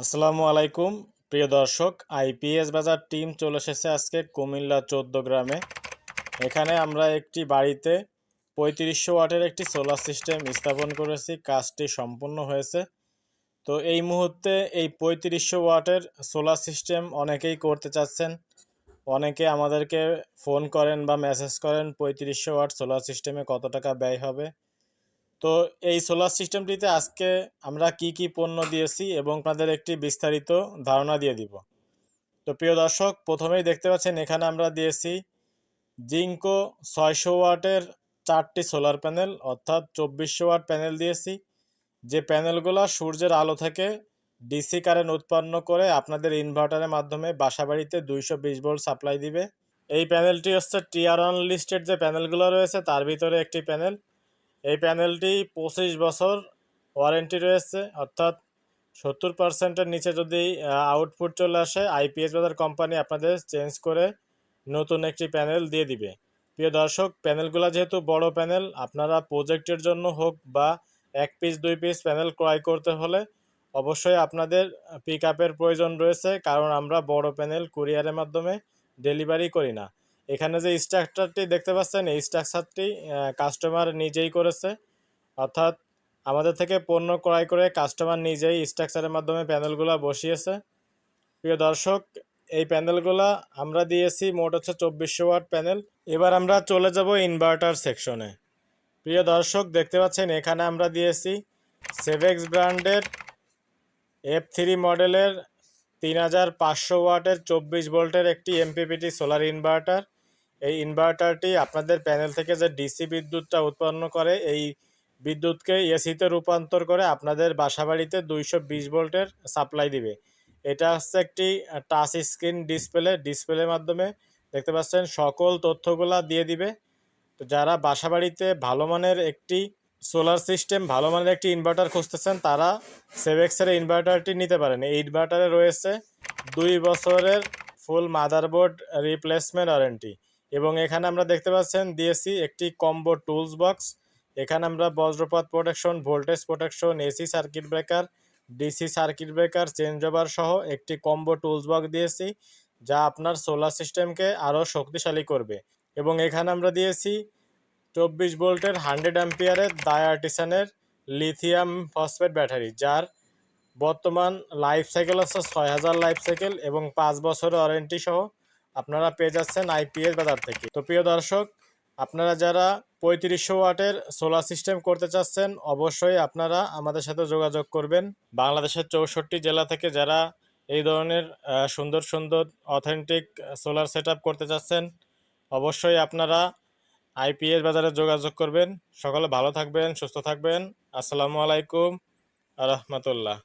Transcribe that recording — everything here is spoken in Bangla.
আসসালামু আলাইকুম, প্রিয় দর্শক আইপিএস বাজার টিম চলে এসেছে আজকে কুমিল্লা চোদ্দ গ্রামে। এখানে আমরা একটি বাড়িতে পঁয়ত্রিশশো ওয়াটের একটি সোলার সিস্টেম স্থাপন করেছি, কাজটি সম্পূর্ণ হয়েছে। তো এই মুহূর্তে এই পঁয়ত্রিশশো ওয়াটের সোলার সিস্টেম অনেকেই করতে চাচ্ছেন। অনেকে আমাদেরকে ফোন করেন বা মেসেজ করেন, পঁয়ত্রিশশো ওয়াট সোলার সিস্টেমে কত টাকা ব্যয় হবে? তো এই সোলার সিস্টেমটিতে আজকে আমরা কি কি পণ্য দিয়েছি এবং আপনাদের একটি বিস্তারিত ধারণা দিয়ে দিব। তো প্রিয় দর্শক, প্রথমেই দেখতে পাচ্ছেন এখানে আমরা দিয়েছি জিঙ্কো ছয়শো ওয়াটের চারটি সোলার প্যানেল অর্থাৎ চব্বিশশো ওয়াট প্যানেল দিয়েছি। যে প্যানেলগুলো সূর্যের আলো থেকে ডিসি কারেন্ট উৎপন্ন করে আপনাদের ইনভার্টারের মাধ্যমে বাসাবাড়িতে দুইশো বিশ ভোল্ট সাপ্লাই দিবে। এই প্যানেলটি হচ্ছে টিয়ার অন লিস্টেড যে প্যানেলগুলো রয়েছে, তার ভিতরে একটি প্যানেল এই প্যানেলটি পঁচিশ বছর ওয়ারেন্টি রয়েছে, অর্থাৎ সত্তর পার্সেন্টের নিচে যদি আউটপুট চলে আসে আইপিএস বাজার কোম্পানি আপনাদের চেঞ্জ করে নতুন একটি প্যানেল দিয়ে দিবে। প্রিয় দর্শক, প্যানেলগুলো যেহেতু বড় প্যানেল, আপনারা প্রজেক্টের জন্য হোক বা এক পিস দুই পিস প্যানেল ক্রয় করতে হলে অবশ্যই আপনাদের পিক প্রয়োজন রয়েছে, কারণ আমরা বড় প্যানেল কুরিয়ারের মাধ্যমে ডেলিভারি করি না। এখানে যে স্ট্রাকচারটি দেখতে পাচ্ছেন, এই স্ট্রাকচারটি কাস্টমার নিজেই করেছে। অর্থাৎ আমাদের থেকে পণ্য ক্রয় করে কাস্টমার নিজেই স্ট্রাকচারের মাধ্যমে প্যানেলগুলো বসিয়েছে। প্রিয় দর্শক, এই প্যানেলগুলো আমরা দিয়েছি মোট হচ্ছে চব্বিশশো ওয়াট প্যানেল এবার আমরা চলে যাব ইনভার্টার সেকশনে প্রিয় দর্শক, দেখতে পাচ্ছেন, এখানে আমরা দিয়েছি সেভেক্স ব্র্যান্ডের এফ থ্রি মডেলের তিন হাজার পাঁচশো ওয়াটের চব্বিশ ভোল্টের একটি এমপিপিটি সোলার ইনভার্টার এই ইনভার্টারটি আপনাদের প্যানেল থেকে যে ডিসি বিদ্যুৎটা উৎপন্ন করে, এই বিদ্যুৎকে এসিতে রূপান্তর করে আপনাদের বাসাবাড়িতে দুইশো বিশ ভোল্টের সাপ্লাই দিবে। এটা হচ্ছে একটি টাচ স্ক্রিন ডিসপ্লে ডিসপ্লের মাধ্যমে দেখতে পাচ্ছেন সকল তথ্যগুলা দিয়ে দিবে। তো যারা বাসাবাড়িতে ভালো মানের একটি সোলার সিস্টেম ভালো মানের একটি ইনভার্টার খুঁজতেছেন, তারা সেভেক্সের ইনভার্টারটি নিতে পারেন। এই ইনভার্টারে রয়েছে দুই বছরের ফুল মাদারবোর্ড রিপ্লেসমেন্ট ওয়ারেন্টি এবং এখানে আমরা দেখতে পাচ্ছেন দিয়েছি একটি কম্বো টুলস বক্স এখানে আমরা বজ্রপাত protection voltage protection AC circuit breaker DC circuit breaker change over সহ একটি কম্বো টুলস বক্স দিয়েছি, যা আপনার সোলার সিস্টেমকে আরও শক্তিশালী করবে। এবং এখানে আমরা দিয়েছি চব্বিশ ভোল্টের হান্ড্রেড অ্যাম্পিয়ারের ডায়ার্টিসানের লিথিয়াম ফসফেট ব্যাটারি যার বর্তমান লাইফ সাইকেল আছে ছয় হাজার লাইফ সাইকেল এবং পাঁচ বছরের ওয়ারেন্টি সহ আপনারা পেয়ে যাচ্ছেন আইপিএস বাজার থেকে। তো প্রিয় দর্শক, আপনারা যারা পঁয়ত্রিশশো ওয়াটের সোলার সিস্টেম করতে চাচ্ছেন, অবশ্যই আপনারা আমাদের সাথে যোগাযোগ করবেন। বাংলাদেশের চৌষট্টি জেলা থেকে যারা এই ধরনের সুন্দর সুন্দর অথেন্টিক সোলার সেট করতে চাচ্ছেন, অবশ্যই আপনারা আইপিএস বাজারে যোগাযোগ করবেন। সকলে ভালো থাকবেন, সুস্থ থাকবেন। আসসালামু আলাইকুম রহমতুল্লাহ।